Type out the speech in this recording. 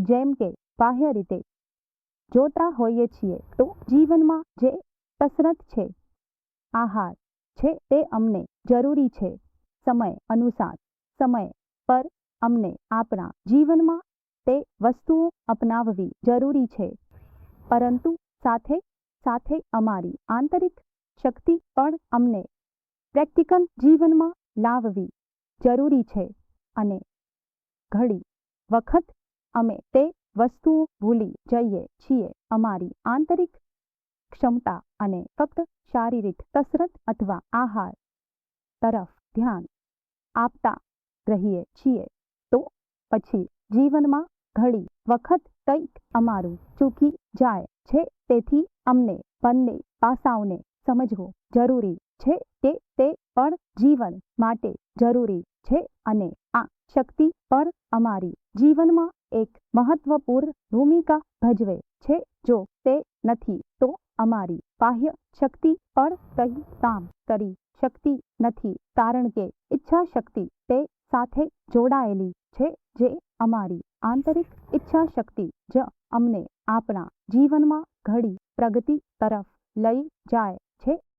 જેમ કે બાહ્ય રીતે જોતા હોઈએ છીએ તો જીવનમાં જે કસરત છે, આહાર છે તે અમને જરૂરી છે. સમય અનુસાર, સમય પર અમને આપણા જીવનમાં તે વસ્તુઓ અપનાવવી જરૂરી છે. પરંતુ સાથે સાથે અમારી આંતરિક શક્તિ પણ અમને પ્રેક્ટિકલ જીવનમાં લાવવી જરૂરી છે અને ઘણી વખત અમે તે વસ્તુઓ ભૂલી જઈએ છીએ. અમારી આંતરિક ક્ષમતા અને ફક્ત શારીરિક કસરત અથવા આહાર તરફ ધ્યાન આપતા રહીએ છીએ, તો પછી જીવનમાં ઘણી વખત કંઈક અમારું ચૂકી જાય છે. તેથી અમને બંને પાસાઓને સમજવું જરૂરી છે કે તે પણ જીવન માટે જરૂરી છે અને આ શક્તિ પણ અમારી જીવનમાં એક મહત્વપૂર્ણ ભૂમિકા ભજવે છે. જો તે નથી, તો અમારી બાહ્ય શક્તિ પણ કંઈ કામ કરી શકતી નથી, કારણ કે ઈચ્છા શક્તિ તે સાથે જોડાયેલી છે જે અમારી આંતરિક ઈચ્છા શક્તિ જ અમને આપણા જીવનમાં ઘણી પ્રગતિ તરફ લઈ જાય છે.